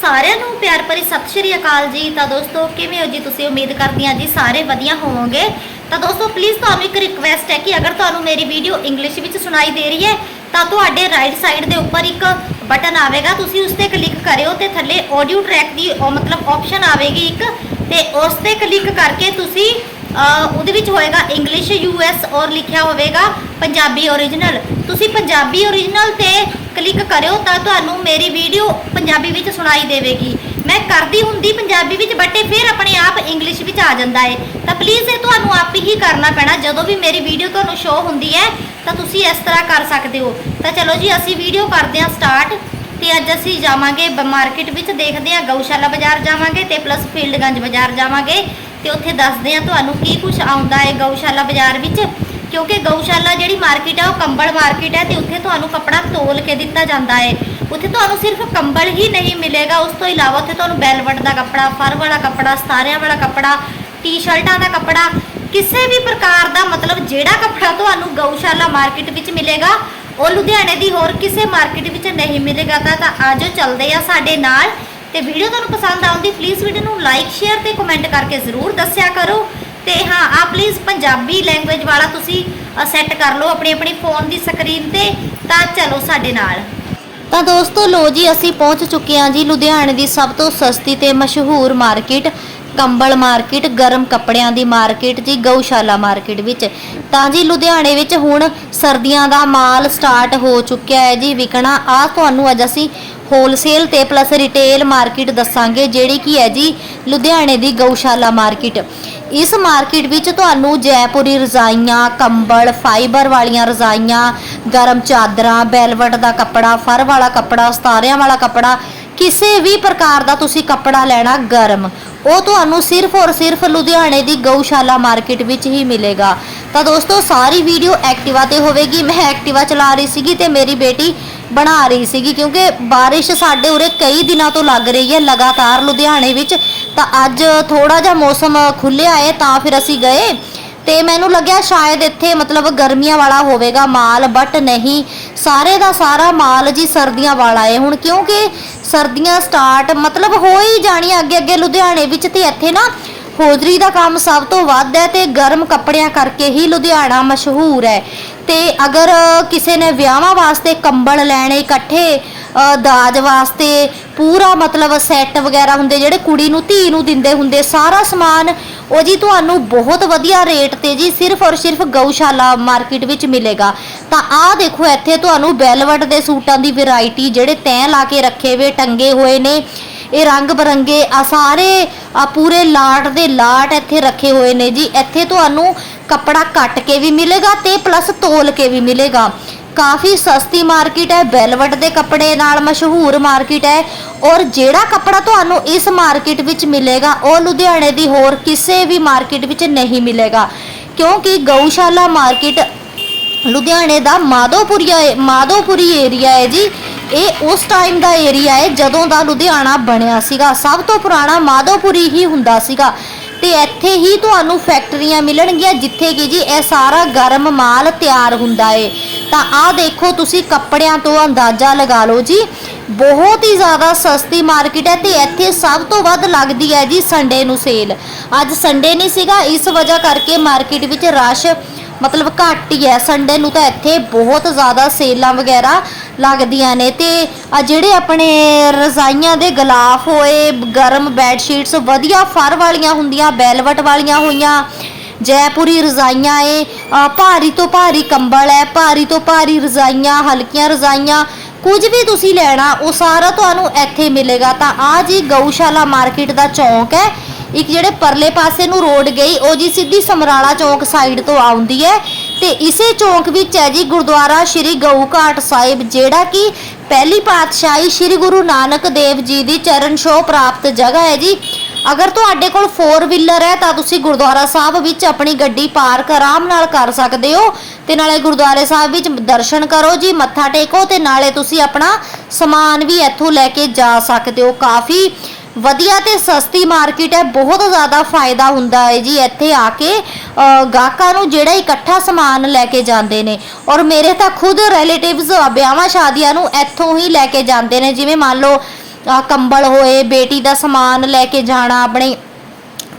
ਸਾਰਿਆਂ ਨੂੰ ਪਿਆਰ ਭਰੀ ਸਤਿ ਸ਼੍ਰੀ ਅਕਾਲ ਜੀ। ਤਾਂ ਦੋਸਤੋ, ਕਿਵੇਂ ਹੋ ਜੀ? ਤੁਸੀਂ ਉਮੀਦ ਕਰਦੀ ਹਾਂ ਜੀ ਸਾਰੇ ਵਧੀਆ ਹੋਵੋਗੇ। ਤਾਂ ਦੋਸਤੋ ਪਲੀਜ਼ ਤੁਹਾਨੂੰ ਇੱਕ ਰਿਕਵੈਸਟ ਹੈ ਕਿ ਅਗਰ ਤੁਹਾਨੂੰ ਮੇਰੀ ਵੀਡੀਓ ਇੰਗਲਿਸ਼ ਵਿੱਚ ਸੁਣਾਈ ਦੇ ਰਹੀ ਹੈ, ਤਾਂ ਤੁਹਾਡੇ ਰਾਈਟ ਸਾਈਡ ਦੇ ਉੱਪਰ ਇੱਕ ਬਟਨ ਆਵੇਗਾ। ਤੁਸੀਂ ਉਸ ਤੇ ਕਲਿੱਕ ਕਰਿਓ ਤੇ ਥੱਲੇ ਆਡੀਓ ਟਰੈਕ ਦੀ, ਉਹ ਮਤਲਬ ਆਪਸ਼ਨ ਆਵੇਗੀ ਇੱਕ। ਤੇ ਉਸ ਤੇ ਕਲਿੱਕ ਕਰਕੇ ਤੁਸੀਂ ਉਹਦੇ ਵਿੱਚ ਹੋਏਗਾ ਇੰਗਲਿਸ਼ ਯੂਐਸ ਔਰ ਲਿਖਿਆ ਹੋਵੇਗਾ ਪੰਜਾਬੀ ਓਰੀਜਨਲ ਤੁਸੀਂ ਪੰਜਾਬੀ ਓਰੀਜਨਲ ਤੇ ਕਲਿੱਕ ਕਰਿਓ ਤਾਂ ਤੁਹਾਨੂੰ ਮੇਰੀ ਵੀਡੀਓ ਪੰਜਾਬੀ ਵਿੱਚ ਸੁਣਾਈ ਦੇਵੇਗੀ। ਮੈਂ ਕਰਦੀ ਹੁੰਦੀ ਪੰਜਾਬੀ ਵਿੱਚ ਬਟ ਇਹ ਫਿਰ ਆਪਣੇ ਆਪ ਇੰਗਲਿਸ਼ ਵਿੱਚ ਆ ਜਾਂਦਾ ਹੈ ਤਾਂ ਪਲੀਜ਼ ਇਹ ਤੁਹਾਨੂੰ ਆਪ ਹੀ ਕਰਨਾ ਪੈਣਾ। ਜਦੋਂ ਵੀ ਮੇਰੀ ਵੀਡੀਓ ਤੁਹਾਨੂੰ ਸ਼ੋ ਹੁੰਦੀ ਹੈ, ਤਾਂ ਤੁਸੀਂ ਇਸ ਤਰ੍ਹਾਂ ਕਰ ਸਕਦੇ ਹੋ। ਤਾਂ ਚਲੋ ਜੀ, ਅਸੀਂ ਵੀਡੀਓ ਕਰਦੇ ਹਾਂ ਸਟਾਰਟ ਤੇ ਅੱਜ ਅਸੀਂ ਜਾਵਾਂਗੇ ਮਾਰਕੀਟ ਵਿੱਚ, ਦੇਖਦੇ ਹਾਂ ਗਊਸ਼ਾਲਾ ਬਾਜ਼ਾਰ ਜਾਵਾਂਗੇ ਤੇ ਪਲੱਸ ਫੀਲਡਗੰਜ ਬਾਜ਼ਾਰ ਜਾਵਾਂਗੇ। ਤੇ ਉੱਥੇ ਦੱਸਦੇ ਹਾਂ ਤੁਹਾਨੂੰ ਕੀ ਕੁਝ ਆਉਂਦਾ ਹੈ ਗਊਸ਼ਾਲਾ ਬਾਜ਼ਾਰ ਵਿੱਚ। ਕਿਉਂਕਿ ਗਊਸ਼ਾਲਾ ਜਿਹੜੀ ਮਾਰਕੀਟ ਆ, ਉਹ ਕੰਬਲ ਮਾਰਕੀਟ ਹੈ ਤੇ ਉੱਥੇ ਤੁਹਾਨੂੰ ਕੱਪੜਾ ਤੋਲ ਕੇ ਦਿੱਤਾ ਜਾਂਦਾ ਹੈ ਉੱਥੇ ਤੁਹਾਨੂੰ ਸਿਰਫ ਕੰਬਲ ਹੀ ਨਹੀਂ ਮਿਲੇਗਾ, ਉਸ ਤੋਂ ਇਲਾਵਾ ਉੱਥੇ ਤੁਹਾਨੂੰ ਬੈਲਵਟ ਦਾ ਕੱਪੜਾ, ਫਰ ਵਾਲਾ ਕੱਪੜਾ ਸਤਾਰਿਆਂ ਵਾਲਾ ਕੱਪੜਾ, ਟੀ-ਸ਼ਰਟਾਂ ਦਾ ਕੱਪੜਾ, ਕਿਸੇ ਵੀ ਪ੍ਰਕਾਰ ਦਾ ਮਤਲਬ ਜਿਹੜਾ ਕੱਪੜਾ ਤੁਹਾਨੂੰ ਗਊਸ਼ਾਲਾ ਮਾਰਕੀਟ ਵਿੱਚ ਮਿਲੇਗਾ, ਉਹ ਲੁਧਿਆਣੇ ਦੀ ਹੋਰ ਕਿਸੇ ਮਾਰਕੀਟ ਵਿੱਚ ਨਹੀਂ ਮਿਲੇਗਾ। ਤਾਂ ਤਾਂ ਆਜੋ ਚੱਲਦੇ ਆ ਸਾਡੇ ਨਾਲ। ਤੇ ਵੀਡੀਓ ਤੁਹਾਨੂੰ ਪਸੰਦ ਆਉਂਦੀ ਪਲੀਜ਼ ਵੀਡੀਓ ਨੂੰ ਲਾਈਕ ਸ਼ੇਅਰ ਤੇ ਕਮੈਂਟ ਕਰਕੇ ਜ਼ਰੂਰ ਦੱਸਿਆ ਕਰੋ। ਤੇ ਹਾਂ ਆ ਪਲੀਜ਼ ਪੰਜਾਬੀ ਲੈਂਗੁਏਜ ਵਾਲਾ ਤੁਸੀਂ ਸੈੱਟ ਕਰ ਲਓ ਆਪਣੀ ਆਪਣੀ ਫੋਨ ਦੀ ਸਕਰੀਨ ਤੇ, ਤਾਂ ਚਲੋ ਸਾਡੇ ਨਾਲ। ਤਾਂ ਦੋਸਤੋ ਲੋ ਜੀ, ਅਸੀਂ ਪਹੁੰਚ ਚੁੱਕੇ ਹਾਂ ਜੀ ਲੁਧਿਆਣੇ ਦੀ ਸਭ ਤੋਂ ਸਸਤੀ ਤੇ ਮਸ਼ਹੂਰ ਮਾਰਕੀਟ ਕੰਬਲ ਮਾਰਕੀਟ ਗਰਮ ਕੱਪੜਿਆਂ ਦੀ ਮਾਰਕੀਟ ਜੀ, ਗਊਸ਼ਾਲਾ ਮਾਰਕੀਟ ਵਿੱਚ। ਤਾਂ ਜੀ, ਲੁਧਿਆਣੇ ਵਿੱਚ ਹੁਣ ਸਰਦੀਆਂ ਦਾ ਮਾਲ ਸਟਾਰਟ ਹੋ ਚੁੱਕਿਆ ਹੈ ਜੀ। ਵਿਕਣਾ ਆ ਤੁਹਾਨੂੰ ਅੱਜ ਅਸੀਂ ਹੋਲਸੇਲ ਤੇ ਪਲੱਸ ਰਿਟੇਲ ਮਾਰਕੀਟ ਦੱਸਾਂਗੇ, ਜਿਹੜੀ ਕੀ ਹੈ ਜੀ, ਲੁਧਿਆਣੇ ਦੀ ਗਊਸ਼ਾਲਾ ਮਾਰਕੀਟ ਇਸ ਮਾਰਕੀਟ ਵਿੱਚ ਤੁਹਾਨੂੰ ਜੈਪੁਰੀ ਰਜ਼ਾਈਆਂ, ਕੰਬਲ, ਫਾਈਬਰ ਵਾਲੀਆਂ ਰਜ਼ਾਈਆਂ, ਗਰਮ ਚਾਦਰਾਂ, ਬੈਲਵਟ ਦਾ ਕੱਪੜਾ, ਫਰ ਵਾਲਾ ਕੱਪੜਾ, ਸਤਾਰਿਆਂ ਵਾਲਾ ਕੱਪੜਾ, ਕਿਸੇ ਵੀ ਪ੍ਰਕਾਰ ਦਾ ਤੁਸੀਂ ਕੱਪੜਾ ਲੈਣਾ ਗਰਮ। ਉਹ ਤੁਹਾਨੂੰ ਸਿਰਫ ਔਰ ਸਿਰਫ ਲੁਧਿਆਣੇ ਦੀ ਗਊਸ਼ਾਲਾ ਮਾਰਕੀਟ ਵਿੱਚ ਹੀ ਮਿਲੇਗਾ। ਤਾਂ ਦੋਸਤੋ, ਸਾਰੀ ਵੀਡੀਓ ਐਕਟਿਵਾ ਤੇ ਹੋਵੇਗੀ। ਮੈਂ ਐਕਟਿਵਾ ਚਲਾ ਰਹੀ ਸੀਗੀ ਤੇ ਮੇਰੀ ਬੇਟੀ ਬਣਾ ਰਹੀ ਸੀਗੀ, ਕਿਉਂਕਿ ਬਾਰਿਸ਼ ਸਾਡੇ ਉਰੇ ਕਈ ਦਿਨਾਂ ਤੋਂ ਲੱਗ ਰਹੀ ਹੈ, ਲਗਾਤਾਰ ਲੁਧਿਆਣੇ ਵਿੱਚ। ਤਾਂ ਅੱਜ ਥੋੜਾ ਜਿਹਾ ਮੌਸਮ ਖੁੱਲਿਆ ਹੈ, ਤਾਂ ਫਿਰ ਅਸੀਂ ਗਏ। ਤੇ ਮੈਨੂੰ ਲੱਗਿਆ ਸ਼ਾਇਦ ਇੱਥੇ ਮਤਲਬ ਗਰਮੀਆਂ ਵਾਲਾ ਹੋਵੇਗਾ ਮਾਲ ਬਟ ਨਹੀਂ। ਸਾਰੇ ਦਾ ਸਾਰਾ ਮਾਲ ਜੀ ਸਰਦੀਆਂ ਵਾਲਾ ਹੈ। ਹੁਣ ਕਿਉਂਕਿ ਸਰਦੀਆਂ ਸਟਾਰਟ ਮਤਲਬ ਹੋ ਹੀ ਜਾਣੀਆਂ ਅੱਗੇ ਅੱਗੇ ਲੁਧਿਆਣੇ ਵਿੱਚ ਤੇ ਇੱਥੇ ਨਾ ਹੋਜਰੀ ਦਾ ਕੰਮ ਸਭ ਤੋਂ ਵੱਧ ਹੈ ਤੇ ਗਰਮ ਕੱਪੜਿਆਂ ਕਰਕੇ ਹੀ ਲੁਧਿਆਣਾ ਮਸ਼ਹੂਰ ਹੈ। ਤੇ ਅਗਰ ਕਿਸੇ ਨੇ ਵਿਆਹਾਂ ਵਾਸਤੇ ਕੰਬਲ ਲੈਣੇ, ਇਕੱਠੇ ਦਾਜ ਵਾਸਤੇ ਪੂਰਾ ਮਤਲਬ ਸੈੱਟ ਵਗੈਰਾ ਹੁੰਦੇ, ਜਿਹੜੇ ਕੁੜੀ ਨੂੰ ਧੀ ਨੂੰ ਦਿੰਦੇ ਹੁੰਦੇ, ਸਾਰਾ ਸਮਾਨ, ਉਹ ਜੀ ਤੁਹਾਨੂੰ ਬਹੁਤ ਵਧੀਆ ਰੇਟ ਤੇ ਜੀ ਸਿਰਫ ਔਰ ਸਿਰਫ ਗਊਸ਼ਾਲਾ ਮਾਰਕੀਟ ਵਿੱਚ ਮਿਲੇਗਾ। ਤਾਂ ਆਹ ਦੇਖੋ, ਇੱਥੇ ਤੁਹਾਨੂੰ ਬੈਲਵਟ ਦੇ ਸੂਟਾਂ ਦੀ ਵੈਰਾਈਟੀ ਜਿਹੜੇ ਤੈਅ ਲਾ ਕੇ ਰੱਖੇ ਹੋਏ, ਟੰਗੇ ਹੋਏ ਨੇ ਇਹ ਰੰਗ ਬਰੰਗੇ ਆ ਸਾਰੇ, ਆ ਪੂਰੇ ਲਾਟ ਦੇ ਲਾਟ ਇੱਥੇ ਰੱਖੇ ਹੋਏ ਨੇ ਜੀ। ਇੱਥੇ ਤੁਹਾਨੂੰ ਕੱਪੜਾ ਕੱਟ ਕੇ ਵੀ ਮਿਲੇਗਾ ਤੇ ਪਲੱਸ ਤੋਲ ਕੇ ਵੀ ਮਿਲੇਗਾ। ਕਾਫੀ ਸਸਤੀ ਮਾਰਕੀਟ ਹੈ, ਬੈਲਵਟ ਦੇ ਕੱਪੜੇ ਨਾਲ ਮਸ਼ਹੂਰ ਮਾਰਕੀਟ ਹੈ ਔਰ ਜਿਹੜਾ ਕੱਪੜਾ ਤੁਹਾਨੂੰ ਇਸ ਮਾਰਕੀਟ ਵਿੱਚ ਮਿਲੇਗਾ, ਉਹ ਲੁਧਿਆਣੇ ਦੀ ਹੋਰ ਕਿਸੇ ਵੀ ਮਾਰਕੀਟ ਵਿੱਚ ਨਹੀਂ ਮਿਲੇਗਾ। ਕਿਉਂਕਿ ਗਊਸ਼ਾਲਾ ਮਾਰਕੀਟ ਲੁਧਿਆਣੇ ਦਾ ਮਾਧੋਪੁਰੀਆ, ਮਾਧੋਪੁਰੀ ਏਰੀਆ ਹੈ ਜੀ। ਇਹ ਉਸ ਟਾਈਮ ਦਾ ਏਰੀਆ ਹੈ ਜਦੋਂ ਦਾ ਲੁਧਿਆਣਾ ਬਣਿਆ ਸੀਗਾ। ਸਭ ਤੋਂ ਪੁਰਾਣਾ ਮਾਧੋਪੁਰੀ ਹੀ ਹੁੰਦਾ ਸੀਗਾ। ਤੇ ਇੱਥੇ ਹੀ ਤੁਹਾਨੂੰ ਫੈਕਟਰੀਆਂ ਮਿਲਣਗੀਆਂ, ਜਿੱਥੇ ਕਿ ਜੀ ਇਹ ਸਾਰਾ ਗਰਮ ਮਾਲ ਤਿਆਰ ਹੁੰਦਾ ਏ। ਤਾਂ ਆਹ ਦੇਖੋ ਤੁਸੀਂ ਕੱਪੜਿਆਂ ਤੋਂ ਅੰਦਾਜ਼ਾ ਲਗਾ ਲਓ ਜੀ। ਬਹੁਤ ਹੀ ਜ਼ਿਆਦਾ ਸਸਤੀ ਮਾਰਕੀਟ ਹੈ ਤੇ ਇੱਥੇ ਸਭ ਤੋਂ ਵੱਧ ਲੱਗਦੀ ਹੈ ਜੀ ਸੰਡੇ ਨੂੰ ਸੇਲ ਅੱਜ ਸੰਡੇ ਨਹੀਂ ਸੀਗਾ, ਇਸ ਵਜ੍ਹਾ ਕਰਕੇ ਮਾਰਕੀਟ ਵਿੱਚ ਰਸ਼ ਮਤਲਬ ਘੱਟ ਹੀ ਹੈ। ਸੰਡੇ ਨੂੰ ਤਾਂ ਇੱਥੇ ਬਹੁਤ ਜ਼ਿਆਦਾ ਸੇਲਾਂ ਵਗੈਰਾ ਲੱਗਦੀਆਂ ਨੇ ਤੇ ਆ ਜਿਹੜੇ ਆਪਣੇ ਰਜ਼ਾਈਆਂ ਦੇ ਗਲਾਫ ਹੋਏ, ਗਰਮ ਬੈੱਡ ਸ਼ੀਟਸ ਵਧੀਆ ਫਰ ਵਾਲੀਆਂ ਹੁੰਦੀਆਂ, ਬੈਲਵਟ ਵਾਲੀਆਂ ਹੋਈਆਂ, ਜੈਪੁਰੀ ਰਜ਼ਾਈਆਂ ਏ ਭਾਰੀ ਤੋਂ ਭਾਰੀ ਕੰਬਲ ਹੈ ਭਾਰੀ ਤੋਂ ਭਾਰੀ ਰਜ਼ਾਈਆਂ, ਹਲਕੀਆਂ ਰਜ਼ਾਈਆਂ, ਕੁਝ ਵੀ ਤੁਸੀਂ ਲੈਣਾ, ਉਹ ਸਾਰਾ ਤੁਹਾਨੂੰ ਇੱਥੇ ਮਿਲੇਗਾ। ਤਾਂ ਆ ਜੀ ਗਊਸ਼ਾਲਾ ਮਾਰਕੀਟ ਦਾ ਚੌਂਕ ਹੈ ਇੱਕ ਜਿਹੜੇ ਪਰਲੇ ਪਾਸੇ ਨੂੰ ਰੋਡ ਗਈ, ਉਹ ਜੀ ਸਿੱਧੀ ਸਮਰਾਲਾ ਚੌਂਕ ਸਾਈਡ ਤੋਂ ਆਉਂਦੀ ਹੈ ਤੇ ਇਸੇ ਚੌਂਕ ਵਿੱਚ ਹੈ ਜੀ ਗੁਰਦੁਆਰਾ ਸ਼੍ਰੀ ਗਊ ਘਾਟ ਸਾਹਿਬ, ਜਿਹੜਾ ਕਿ ਪਹਿਲੀ ਪਾਤਸ਼ਾਹੀ ਸ਼੍ਰੀ ਗੁਰੂ ਨਾਨਕ ਦੇਵ ਜੀ ਦੀ ਚਰਨ ਛੋਹ ਪ੍ਰਾਪਤ ਜਗ੍ਹਾ ਹੈ ਜੀ। ਅਗਰ ਤੁਹਾਡੇ ਕੋਲ 4 ਵੀਲਰ ਹੈ, ਤਾਂ ਤੁਸੀਂ ਗੁਰਦੁਆਰਾ ਸਾਹਿਬ ਵਿੱਚ ਆਪਣੀ ਗੱਡੀ ਪਾਰਕ ਆਰਾਮ ਨਾਲ ਕਰ ਸਕਦੇ ਹੋ। ਤੇ ਨਾਲੇ ਗੁਰਦੁਆਰੇ ਸਾਹਿਬ ਵਿੱਚ ਦਰਸ਼ਨ ਕਰੋ ਜੀ, ਮੱਥਾ ਟੇਕੋ ਤੇ ਨਾਲੇ ਤੁਸੀਂ ਆਪਣਾ ਸਮਾਨ ਵੀ ਇੱਥੋਂ ਲੈ ਕੇ ਜਾ ਸਕਦੇ ਹੋ। ਕਾਫੀ ਵਧੀਆ ਤੇ ਸਸਤੀ ਮਾਰਕੀਟ ਹੈ, ਬਹੁਤ ਜ਼ਿਆਦਾ ਫਾਇਦਾ ਹੁੰਦਾ ਹੈ ਜੀ ਇੱਥੇ ਆ ਕੇ ਗਾਹਕਾਂ ਨੂੰ ਜਿਹੜਾ ਇਕੱਠਾ ਸਮਾਨ ਲੈ ਕੇ ਜਾਂਦੇ ਨੇ। ਔਰ ਮੇਰੇ ਤਾਂ ਖੁਦ ਰਿਲੇਟਿਵਸ ਵਿਆਹਾਂ ਸ਼ਾਦੀਆਂ ਨੂੰ ਇੱਥੋਂ ਹੀ ਲੈ ਕੇ ਜਾਂਦੇ ਨੇ, ਜਿਵੇਂ ਮੰਨ ਲਓ ਕੰਬਲ ਹੋਏ, ਬੇਟੀ ਦਾ ਸਮਾਨ ਲੈ ਕੇ ਜਾਣਾ, ਆਪਣੇ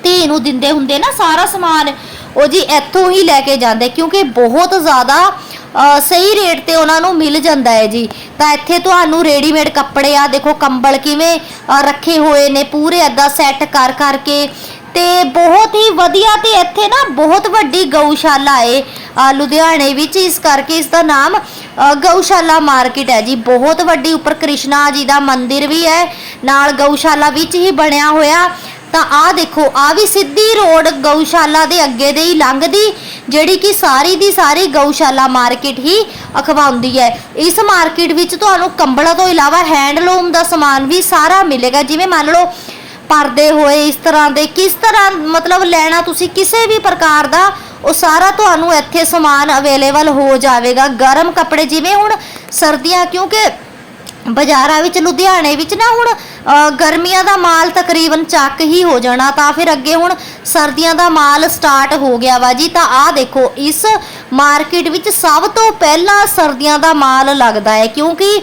ਧੀ ਨੂੰ ਦਿੰਦੇ ਹੁੰਦੇ ਨਾ ਸਾਰਾ ਸਮਾਨ, ਉਹ ਜੀ ਇੱਥੋਂ ਹੀ ਲੈ ਕੇ ਜਾਂਦੇ, ਕਿਉਂਕਿ ਬਹੁਤ ਜ਼ਿਆਦਾ ਸਹੀ ਰੇਟ ਤੇ ਉਹਨਾਂ ਨੂੰ ਮਿਲ ਜਾਂਦਾ ਹੈ ਜੀ। ਤਾਂ ਇੱਥੇ ਤੁਹਾਨੂੰ ਰੈਡੀਮੇਡ ਕੱਪੜੇ ਆ, ਦੇਖੋ ਕੰਬਲ ਕਿਵੇਂ ਰੱਖੇ ਹੋਏ ਨੇ, ਪੂਰੇ ਏਦਾਂ ਸੈੱਟ ਕਰ ਕਰਕੇ। ਤੇ ਬਹੁਤ ਹੀ ਵਧੀਆ ਤੇ ਇੱਥੇ ਨਾ ਬਹੁਤ ਵੱਡੀ ਗਊਸ਼ਾਲਾ ਏ ਲੁਧਿਆਣੇ ਵਿੱਚ। ਇਸ ਕਰਕੇ ਇਸ ਦਾ ਨਾਮ ਗਊਸ਼ਾਲਾ ਮਾਰਕੀਟ ਹੈ ਜੀ। ਬਹੁਤ ਵੱਡੀ ਉੱਪਰ ਕ੍ਰਿਸ਼ਨਾ ਜੀ ਦਾ ਮੰਦਿਰ ਵੀ ਹੈ। ਨਾਲ ਗਊਸ਼ਾਲਾ ਵਿੱਚ ਹੀ ਬਣਿਆ ਹੋਇਆ। ਤਾਂ ਆਹ ਦੇਖੋ ਆ ਵੀ ਸਿੱਧੀ ਰੋਡ ਗਊਸ਼ਾਲਾ ਦੇ ਅੱਗੇ ਦੇ ਹੀ ਲੰਘਦੀ, ਜਿਹੜੀ ਕਿ ਸਾਰੀ ਦੀ ਸਾਰੀ ਗਊਸ਼ਾਲਾ ਮਾਰਕੀਟ ਹੀ ਅਖਵਾਉਂਦੀ ਹੈ। ਇਸ ਮਾਰਕੀਟ ਵਿੱਚ ਤੁਹਾਨੂੰ ਕੰਬਲਾਂ ਤੋਂ ਇਲਾਵਾ ਹੈਂਡਲੂਮ ਦਾ ਸਮਾਨ ਵੀ ਸਾਰਾ ਮਿਲੇਗਾ। ਜਿਵੇਂ ਮੰਨ ਲਓ, ਪਰਦੇ ਹੋਏ ਇਸ ਤਰ੍ਹਾਂ ਦੇ, ਕਿਸ ਤਰ੍ਹਾਂ ਮਤਲਬ ਲੈਣਾ ਤੁਸੀਂ ਕਿਸੇ ਵੀ ਪ੍ਰਕਾਰ ਦਾ, ਉਹ ਸਾਰਾ ਤੁਹਾਨੂੰ ਇੱਥੇ ਸਮਾਨ ਅਵੇਲੇਬਲ ਹੋ ਜਾਵੇਗਾ। ਗਰਮ ਕੱਪੜੇ ਜਿਵੇਂ ਹੁਣ ਸਰਦੀਆਂ, ਕਿਉਂਕਿ ਬਾਜ਼ਾਰਾਂ ਵਿੱਚ, ਲੁਧਿਆਣੇ ਵਿੱਚ ਨਾ ਹੁਣ ਗਰਮੀਆਂ ਦਾ ਮਾਲ ਤਕਰੀਬਨ ਚੱਕ ਹੀ ਹੋ ਜਾਣਾ, ਤਾਂ ਫਿਰ ਅੱਗੇ ਹੁਣ ਸਰਦੀਆਂ ਦਾ ਮਾਲ ਸਟਾਰਟ ਹੋ ਗਿਆ ਵਾ ਜੀ। ਤਾਂ ਆਹ ਦੇਖੋ, ਇਸ ਮਾਰਕੀਟ ਵਿੱਚ ਸਭ ਤੋਂ ਪਹਿਲਾਂ ਸਰਦੀਆਂ ਦਾ ਮਾਲ ਲੱਗਦਾ ਹੈ, ਕਿਉਂਕਿ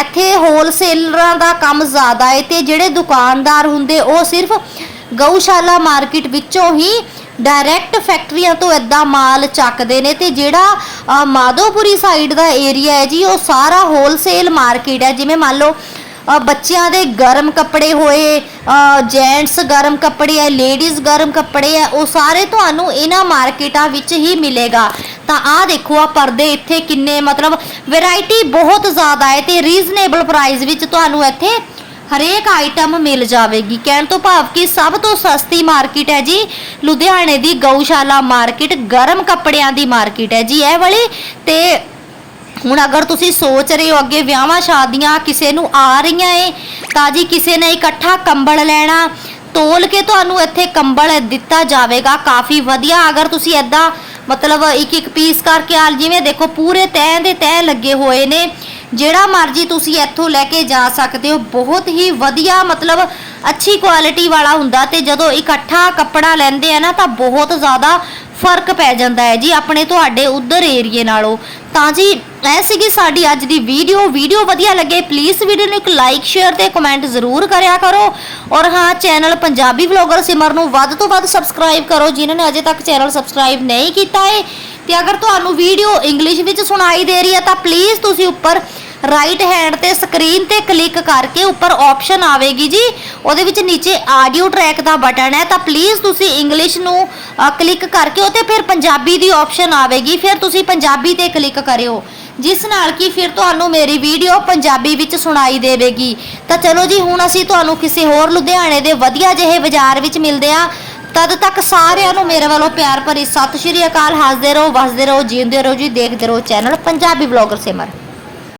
ਇੱਥੇ ਹੋਲਸੇਲਰਾਂ ਦਾ ਕੰਮ ਜ਼ਿਆਦਾ ਹੈ ਤੇ ਜਿਹੜੇ ਦੁਕਾਨਦਾਰ ਹੁੰਦੇ, ਉਹ ਸਿਰਫ ਗਊਸ਼ਾਲਾ ਮਾਰਕੀਟ ਵਿੱਚੋਂ ਹੀ ਡਾਇਰੈਕਟ ਫੈਕਟਰੀਆਂ ਤੋਂ ਇਦਾਂ ਮਾਲ ਚੱਕਦੇ ਨੇ ਤੇ ਜਿਹੜਾ ਮਾਧੋਪੁਰੀ ਸਾਈਡ ਦਾ ਏਰੀਆ ਹੈ ਜੀ, ਉਹ ਸਾਰਾ ਹੋਲਸੇਲ ਮਾਰਕੀਟ ਹੈ। ਜਿਵੇਂ ਮੰਨ ਲਓ ਬੱਚਿਆਂ ਦੇ ਗਰਮ ਕੱਪੜੇ ਹੋਏ ਜੈਂਟਸ ਗਰਮ ਕੱਪੜੇ ਹੈ ਲੇਡੀਜ਼ ਗਰਮ ਕੱਪੜੇ ਹੈ, ਉਹ ਸਾਰੇ ਤੁਹਾਨੂੰ ਇਹਨਾਂ ਮਾਰਕੀਟਾਂ ਵਿੱਚ ਹੀ ਮਿਲੇਗਾ। ਤਾਂ ਆਹ ਦੇਖੋ ਆ ਪਰਦੇ ਇੱਥੇ ਕਿੰਨੇ, ਮਤਲਬ ਵੈਰਾਈਟੀ ਬਹੁਤ ਜ਼ਿਆਦਾ ਹੈ ਤੇ ਰੀਜ਼ਨੇਬਲ ਪ੍ਰਾਈਸ ਵਿੱਚ ਤੁਹਾਨੂੰ ਇੱਥੇ ਹਰੇਕ ਆਈਟਮ ਮਿਲ ਜਾਵੇਗੀ। ਕਹਿਣ ਤੋਂ ਭਾਵ ਕਿ ਸਭ ਤੋਂ ਸਸਤੀ ਮਾਰਕੀਟ ਹੈ ਜੀ, ਲੁਧਿਆਣੇ ਦੀ ਗਊਸ਼ਾਲਾ ਮਾਰਕੀਟ ਗਰਮ ਕੱਪੜਿਆਂ ਦੀ ਮਾਰਕੀਟ ਹੈ ਜੀ ਇਹ ਵਾਲੀ। ਤੇ ਹੁਣ ਅਗਰ ਤੁਸੀਂ ਸੋਚ ਰਹੇ ਹੋ ਅੱਗੇ ਵਿਆਹਾਂ ਸ਼ਾਦੀਆਂ ਕਿਸੇ ਨੂੰ ਆ ਰਹੀਆਂ ਏ, ਤਾਂ ਜੀ ਕਿਸੇ ਨੇ ਇਕੱਠਾ ਕੰਬਲ ਲੈਣਾ, ਤੋਲ ਕੇ ਤੁਹਾਨੂੰ ਇੱਥੇ ਕੰਬਲ ਦਿੱਤਾ ਜਾਵੇਗਾ, ਕਾਫੀ ਵਧੀਆ। ਅਗਰ ਤੁਸੀਂ ਐਦਾਂ ਮਤਲਬ ਇੱਕ ਇੱਕ ਪੀਸ ਕਰਕੇ ਆ, ਜਿਵੇਂ ਦੇਖੋ ਪੂਰੇ ਤੈਅ ਦੇ ਤੈਅ ਲੱਗੇ ਹੋਏ ਨੇ ਜਿਹੜਾ ਮਰਜ਼ੀ ਤੁਸੀਂ ਇੱਥੋਂ ਲੈ ਕੇ ਜਾ ਸਕਦੇ ਹੋ, ਬਹੁਤ ਹੀ ਵਧੀਆ ਮਤਲਬ ਅੱਛੀ ਕੁਆਲਿਟੀ ਵਾਲਾ ਹੁੰਦਾ ਤੇ ਜਦੋਂ ਇਕੱਠਾ ਕੱਪੜਾ ਲੈਂਦੇ ਆ ਨਾ, ਤਾਂ ਬਹੁਤ ਜ਼ਿਆਦਾ ਫ਼ਰਕ ਪੈ ਜਾਂਦਾ ਹੈ ਜੀ ਆਪਣੇ ਤੁਹਾਡੇ ਉਧਰ ਏਰੀਏ ਨਾਲੋਂ। ਤਾਂ ਜੀ, ਇਹ ਸੀਗੀ ਸਾਡੀ ਅੱਜ ਦੀ ਵੀਡੀਓ। ਵੀਡੀਓ ਵਧੀਆ ਲੱਗੇ ਪਲੀਜ਼ ਵੀਡੀਓ ਨੂੰ ਇੱਕ ਲਾਈਕ ਸ਼ੇਅਰ ਤੇ ਕਮੈਂਟ ਜ਼ਰੂਰ ਕਰਿਆ ਕਰੋ। ਔਰ ਹਾਂ ਚੈਨਲ ਪੰਜਾਬੀ ਵਲੌਗਰ ਸਿਮਰ ਨੂੰ ਵੱਧ ਤੋਂ ਵੱਧ ਸਬਸਕ੍ਰਾਈਬ ਕਰੋ, ਜਿਨ੍ਹਾਂ ਨੇ ਅਜੇ ਤੱਕ ਚੈਨਲ ਸਬਸਕ੍ਰਾਈਬ ਨਹੀਂ ਕੀਤਾ ਹੈ ਤੇ ਅਗਰ ਤੁਹਾਨੂੰ ਵੀਡੀਓ ਇੰਗਲਿਸ਼ ਵਿੱਚ ਸੁਣਾਈ ਦੇ ਰਹੀ ਹੈ, ਤਾਂ ਪਲੀਜ਼ ਤੁਸੀਂ ਉੱਪਰ ਰਾਈਟ ਹੈਂਡ ਤੇ ਸਕਰੀਨ ਤੇ ਕਲਿੱਕ ਕਰਕੇ ਉੱਪਰ ਆਪਸ਼ਨ ਆਵੇਗੀ ਜੀ। ਉਹਦੇ ਵਿੱਚ ਨੀਚੇ ਆਡੀਓ ਟਰੈਕ ਦਾ ਬਟਨ ਹੈ, ਤਾਂ ਪਲੀਜ਼ ਤੁਸੀਂ ਇੰਗਲਿਸ਼ ਨੂੰ ਕਲਿੱਕ ਕਰਕੇ ਉਹ ਤੇ ਫਿਰ ਪੰਜਾਬੀ ਦੀ ਆਪਸ਼ਨ ਆਵੇਗੀ। ਫਿਰ ਤੁਸੀਂ ਪੰਜਾਬੀ ਤੇ ਕਲਿੱਕ ਕਰਿਓ। ਜਿਸ ਨਾਲ ਕਿ ਫਿਰ ਤੁਹਾਨੂੰ ਮੇਰੀ ਵੀਡੀਓ ਪੰਜਾਬੀ ਵਿੱਚ ਸੁਣਾਈ ਦੇਵੇਗੀ। ਤਾਂ ਚਲੋ ਜੀ, ਹੁਣ ਅਸੀਂ ਤੁਹਾਨੂੰ ਕਿਸੇ ਹੋਰ ਲੁਧਿਆਣੇ ਦੇ ਵਧੀਆ ਜਿਹੇ ਬਾਜ਼ਾਰ ਵਿੱਚ ਮਿਲਦੇ ਹਾਂ। ਤਦ ਤੱਕ ਸਾਰਿਆਂ ਨੂੰ ਮੇਰੇ ਵੱਲੋਂ ਪਿਆਰ ਭਰੀ ਸਤਿ ਸ਼੍ਰੀ ਅਕਾਲ। ਹੱਸਦੇ ਰਹੋ, ਵਸਦੇ ਰਹੋ ਜੀਂਦੇ ਰਹੋ ਜੀ, ਦੇਖਦੇ ਰਹੋ ਚੈਨਲ ਪੰਜਾਬੀ ਵਲੌਗਰ ਸਿਮਰ।